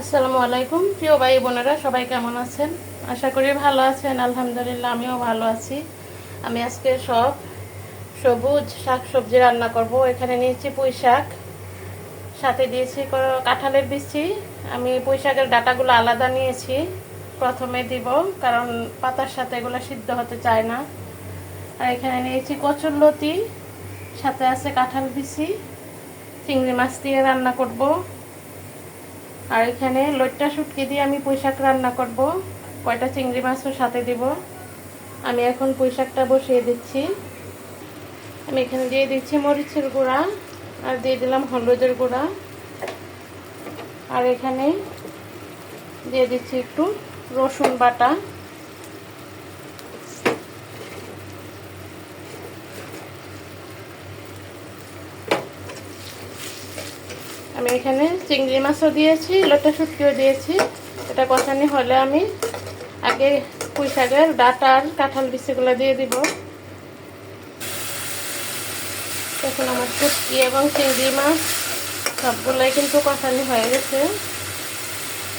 আসসালামু আলাইকুম। প্রিয় ভাই বোনেরা, সবাই কেমন আছেন? আশা করি ভালো আছেন, আলহামদুলিল্লাহ আমিও ভালো আছি। আমি আজকে সব সবুজ শাক সবজি রান্না করব। এখানে নিয়েছি পুঁই শাক, সাথে দিয়েছি কাঁঠালের বিচি। আমি পুঁই শাকের ডাটাগুলো আলাদা নিয়েছি, প্রথমে দিব, কারণ পাতার সাথে এগুলো সিদ্ধ হতে চায় না। আর এখানে নিয়েছি কচুর লতি সাথে আছে কাঁঠাল বিচি, চিংড়ি মাছ দিয়ে রান্না করব। আর এখানে লইট্টা শুটকি দিয়ে আমি পুঁইশাক রান্না করব। কয়টা চিংড়ি মাছও সাথে দিব। আমি এখন পুঁইশাকটা বসিয়ে দিচ্ছি। আমি এখানে দিয়ে দিচ্ছি মরিচের গুঁড়া আর দিয়ে দিলাম হলুদের গুঁড়া। আর এখানে দিয়ে দিচ্ছি একটু রসুন বাটা। আমি এখানে চিংড়ি মাছও দিয়েছি লোটা শুটকিও দিয়েছি। এটা কষানি হলে আমি আগে পুঁই শাকের ডাটা আর কাঁঠাল বিচিগুলো দিয়ে দিব। এখন আমার শুটকি এবং চিংড়ি মাছ সবগুলোই কিন্তু কষানি হয়ে গেছে।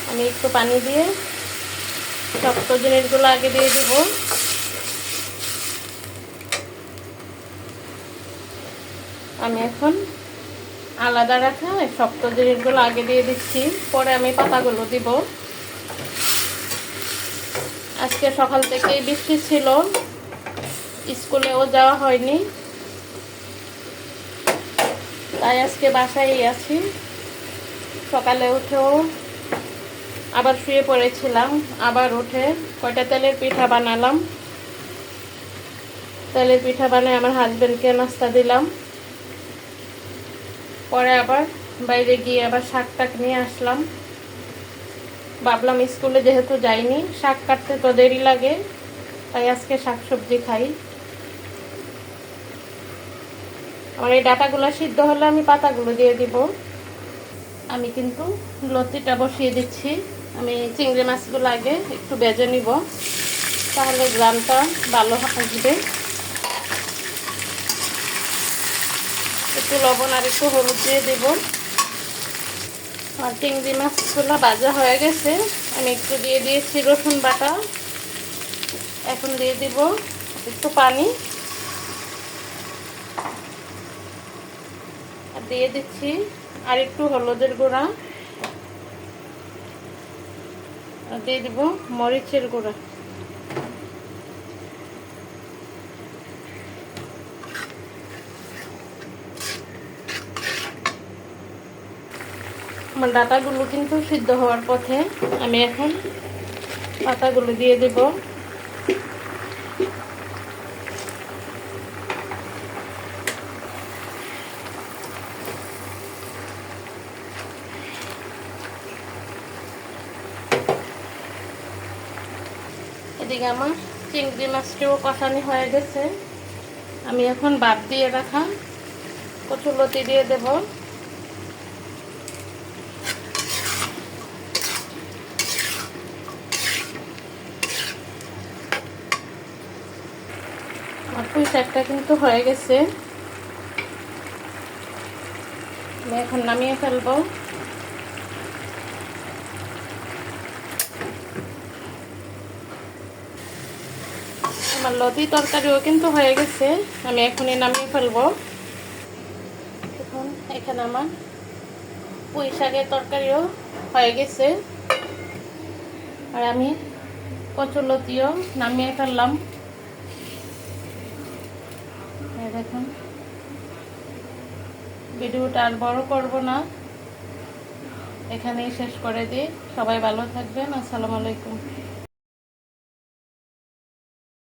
আমি একটু পানি দিয়ে শক্ত জিনিসগুলো আগে দিয়ে দিব। আমি এখন আলাদা রাখা শক্ত জিনিসগুলো আগে দিয়ে দিচ্ছি। পরে আমি পাতাগুলো দিব। আজকে সকাল থেকেই বৃষ্টি ছিল। স্কুলেও যাওয়া হয়নি। তাই আজকে বাসায় আছি। সকালে উঠেও আবার শুয়ে পড়েছিলাম। আবার উঠে কয়টা তেলের পিঠা বানালাম। তেলের পিঠা বানিয়ে আমার হাজবেন্ডকে নাস্তা দিলাম। পরে আবার বাইরে গিয়ে আবার শাক টাক নিয়ে আসলাম। ভাবলাম স্কুলে যেহেতু যাইনি, শাক কাটতে তো দেরি লাগে, তাই আজকে শাক সবজি খাই। আমার এই ডাটাগুলো সিদ্ধ হলে আমি পাতাগুলো দিয়ে দিব। আমি কিন্তু লতিটা বসিয়ে দিচ্ছি। আমি চিংড়ি মাছগুলো আগে একটু বেজে নিব, তাহলে গ্রামটা ভালো আসবে একটু লবণ আর একটু হলুদ দিয়ে দেব। আর চিংড়ি মাছগুলো ভাজা হয়ে গেছে। আমি একটু দিয়ে দিয়েছি রসুন বাটা। এখন দিয়ে দিব একটু পানি। আর দিয়ে দিচ্ছি আর একটু হলুদের গুঁড়া। আর দিয়ে দিব মরিচের গুঁড়া। আমার ডাটাগুলো কিন্তু সিদ্ধ হওয়ার পথে আমি এখন পাতাগুলো দিয়ে দেব। এদিকে আমার চিংড়ি মাছটিও কষানি হয়ে গেছে। আমি এখন বাদ দিয়ে রাখা কচুলতি দিয়ে দেবো। পুঁই শাকটা কিন্তু হয়ে গেছে। এখন নামিয়ে ফেলব। আমার লতি তরকারিও কিন্তু হয়ে গেছে। আমি এখনই নামিয়ে ফেলব। এখন এখানে আমার পুঁই শাকের তরকারিও হয়ে গেছে। আর আমি কচুর লতিও নামিয়ে ফেললাম। দেখুন। ভিডিওটা আর বড় করব না। এখানেই শেষ করে দিই। সবাই ভালো থাকবেন। আসসালামু আলাইকুম।